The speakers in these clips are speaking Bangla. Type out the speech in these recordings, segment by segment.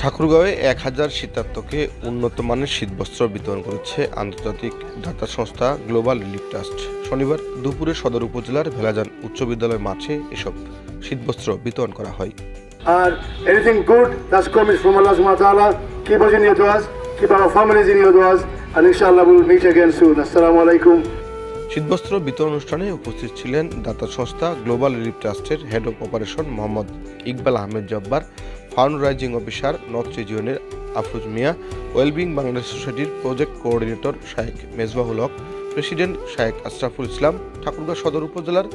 ঠাকুরগাঁওয়ে এক হাজার শীতার্থকে উন্নত মানের শীতবস্ত্র বিতরণ করেছে আন্তর্জাতিক দাতা সংস্থা গ্লোবাল রিলিফ ট্রাস্ট। শনিবার দুপুরে সদর উপজেলার ভেলাজান উচ্চ বিদ্যালয় মাঠে এসব শীতবস্ত্র বিতরণ করা হয়। আর anything good that's coming from Allah সুবহানাহু ওয়া তাআলা কিপ আস দোয়াস কিপ আওয়ার ফ্যামিলিজ দোয়াস আর ইনশাআল্লাহ উইল মিট अगेन সুন আসসালামু আলাইকুম শীতবস্ত্র বিতরণ অনুষ্ঠানে উপস্থিত ছিলেন দাতা সংস্থা গ্লোবাল রিলিফ ট্রাস্টের head of operation Mohammad Iqbal Ahmed Jabbar fundraising officer north রিজিয়নের Afroz Mia, wellbeing Bangladesh সোসাইটির project coordinator Shayek Mezbahul Haque, president Shayek Ashraful Islam, Thakurgaon সদর উপজেলার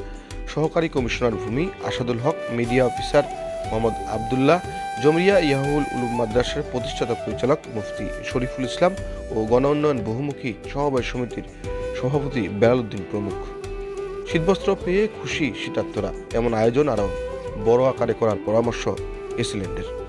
সহকারী কমিশনার ভূমি আসাদুল হক, মিডিয়া অফিসার মোহাম্মদ আবদুল্লাহ, জমিয়া ইয়াহুল উলুম মাদ্রাসার প্রতিষ্ঠাতা পরিচালক মুফতি শরীফুল ইসলাম ও গণ উন্নয়ন বহুমুখী সমবায় সমিতির সভাপতি বেলালুদ্দিন প্রমুখ। শীতবস্ত্র পেয়ে খুশি শীতার্থরা। এমন আয়োজন আরও বড় আকারে করার পরামর্শ এসিল্যান্ডের